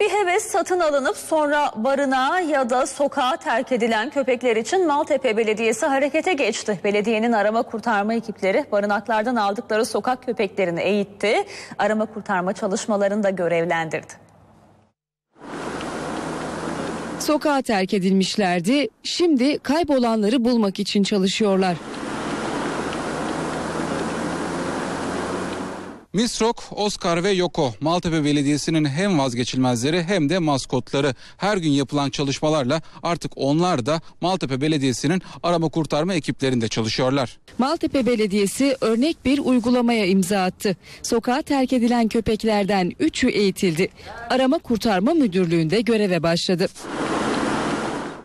Bir heves satın alınıp sonra barınağa ya da sokağa terk edilen köpekler için Maltepe Belediyesi harekete geçti. Belediyenin arama kurtarma ekipleri barınaklardan aldıkları sokak köpeklerini eğitti. Arama kurtarma çalışmalarını da görevlendirdi. Sokağa terk edilmişlerdi. Şimdi kaybolanları bulmak için çalışıyorlar. Misrok, Oscar ve Yoko Maltepe Belediyesi'nin hem vazgeçilmezleri hem de maskotları. Her gün yapılan çalışmalarla artık onlar da Maltepe Belediyesi'nin arama kurtarma ekiplerinde çalışıyorlar. Maltepe Belediyesi örnek bir uygulamaya imza attı. Sokağa terk edilen köpeklerden 3'ü eğitildi. Arama Kurtarma Müdürlüğü'nde göreve başladı.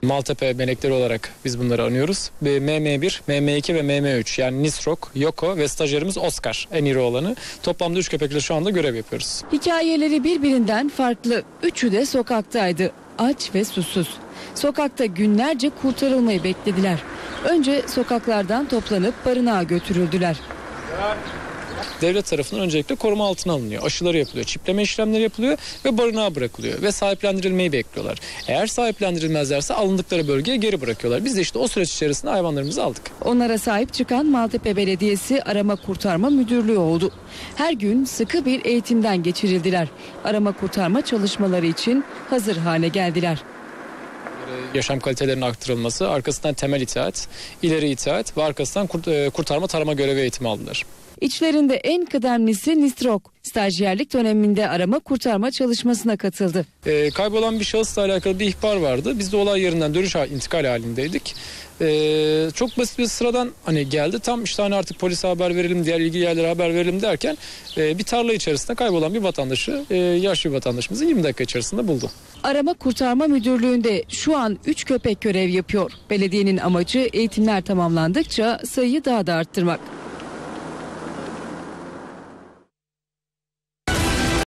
Maltepe melekleri olarak biz bunları anıyoruz. Ve MM1, MM2 ve MM3 yani Nisrok, Yoko ve stajyerimiz Oscar en iri olanı. Toplamda 3 köpekle şu anda görev yapıyoruz. Hikayeleri birbirinden farklı. Üçü de sokaktaydı. Aç ve susuz. Sokakta günlerce kurtarılmayı beklediler. Önce sokaklardan toplanıp barınağa götürüldüler. Devlet tarafından öncelikle koruma altına alınıyor. Aşıları yapılıyor, çipleme işlemleri yapılıyor ve barınağa bırakılıyor. Ve sahiplendirilmeyi bekliyorlar. Eğer sahiplendirilmezlerse alındıkları bölgeye geri bırakıyorlar. Biz de işte o süreç içerisinde hayvanlarımızı aldık. Onlara sahip çıkan Maltepe Belediyesi Arama Kurtarma Müdürlüğü oldu. Her gün sıkı bir eğitimden geçirildiler. Arama kurtarma çalışmaları için hazır hale geldiler. Yaşam kalitelerinin arttırılması, arkasından temel itaat, ileri itaat ve arkasından e, kurtarma tarama görevi eğitimi aldılar. İçlerinde en kıdemlisi Nistrok. Stajyerlik döneminde arama kurtarma çalışmasına katıldı. E, kaybolan bir şahısla alakalı bir ihbar vardı. Biz de olay yerinden dönüş intikal halindeydik. E, çok basit bir sıradan hani geldi tam işte hani artık polise haber verelim diğer ilgili yerlere haber verelim derken e, bir tarla içerisinde kaybolan bir vatandaşı e, yaşlı bir vatandaşımızı 20 dakika içerisinde buldu. Arama Kurtarma Müdürlüğü'nde şu an 3 köpek görev yapıyor. Belediyenin amacı eğitimler tamamlandıkça sayıyı daha da arttırmak.